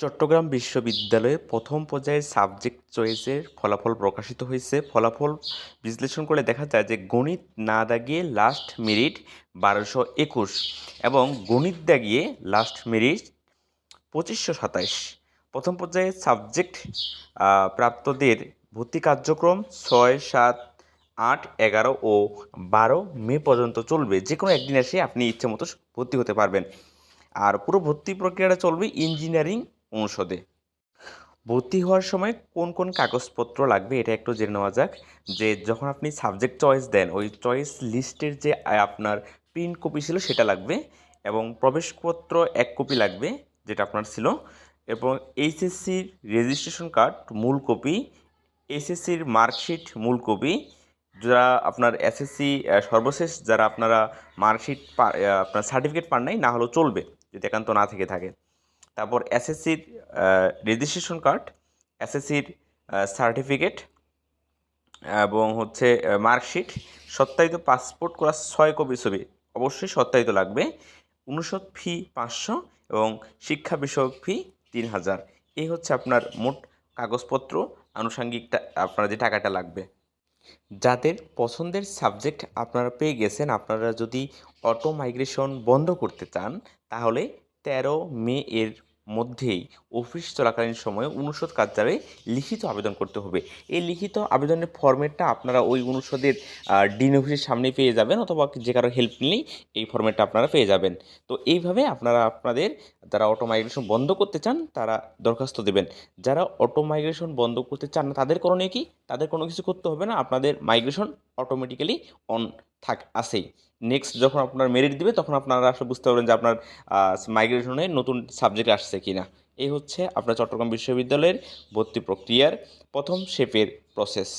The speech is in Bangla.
চট্টগ্রাম বিশ্ববিদ্যালয়ে প্রথম পর্যায়ের সাবজেক্ট চয়েসের ফলাফল প্রকাশিত হয়েছে। ফলাফল বিশ্লেষণ করলে দেখা যায় যে গণিত না দাগিয়ে লাস্ট মেরিট বারোশো একুশ এবং গণিত দাগিয়ে লাস্ট মেরিট পঁচিশশো সাতাইশ। প্রথম পর্যায়ে সাবজেক্ট প্রাপ্তদের ভর্তি কার্যক্রম ছয়, সাত, আট, এগারো ও বারো মে পর্যন্ত চলবে। যে কোনো একদিন এসে আপনি ইচ্ছে মতো ভর্তি হতে পারবেন। আর পুরো ভর্তি প্রক্রিয়াটা চলবে ইঞ্জিনিয়ারিং অনুষদে ভর্তি হওয়ার সময় কোন কোন কাগজপত্র লাগবে এটা একটু জেনে নেওয়া যাক, যে যখন আপনি সাবজেক্ট চয়েস দেন, ওই চয়েস লিস্টের যে আপনার প্রিন্ট কপি ছিল সেটা লাগবে এবং প্রবেশপত্র এক কপি লাগবে, যেটা আপনার ছিল এবং এইচএসসির রেজিস্ট্রেশন কার্ড মূল কপি এসএসসির মার্কশিট মূল কপি যারা আপনার এসএসসি সর্বশেষ যারা আপনারা মার্কশিট আপনার সার্টিফিকেট পান নাই, না হলেও চলবে, যদি একান্ত না থেকে থাকে। তারপর এসএসসির রেজিস্ট্রেশন কার্ড এসএসসির সার্টিফিকেট এবং হচ্ছে মার্কশিট সত্যায়িত পাসপোর্ট করা ছয় কপি ছবি। অবশ্যই সত্যায়িত লাগবে। অনুষদ ফি পাঁচশো এবং শিক্ষা বিষয়ক ফি তিন হাজার। এই হচ্ছে আপনার মোট কাগজপত্র, আনুষঙ্গিক টা- আপনার যে টাকাটা লাগবে। যাদের পছন্দের সাবজেক্ট আপনারা পেয়ে গেছেন, আপনারা যদি অটো মাইগ্রেশন বন্ধ করতে চান, তাহলে তেরো মে এর মধ্যেই অফিস চলাকালীন সময়ে অনুষদ কার্যালয়ে লিখিত আবেদন করতে হবে। এই লিখিত আবেদনের ফর্মেটটা আপনারা ওই অনুষদের ডিন অফিসের সামনে পেয়ে যাবেন অথবা যে কারও হেল্প নিলেই এই ফর্মেটটা আপনারা পেয়ে যাবেন। তো এইভাবে আপনারা আপনাদের, যারা অটো মাইগ্রেশন বন্ধ করতে চান, তারা দরখাস্ত দেবেন। যারা অটো মাইগ্রেশন বন্ধ করতে চান না, তাদের করণীয় কি? তাদের কোনো কিছু করতে হবে না। আপনাদের মাইগ্রেশন অটোমেটিক্যালি অন থাক আসেই নেক্সট যখন আপনার মেরিট দিবে, তখন আপনারা আসলে বুঝতে পারবেন যে আপনার মাইগ্রেশনে নতুন সাবজেক্ট আসছে কি না এই হচ্ছে আপনার চট্টগ্রাম বিশ্ববিদ্যালয়ের ভর্তি প্রক্রিয়ার প্রথম শেপের প্রসেস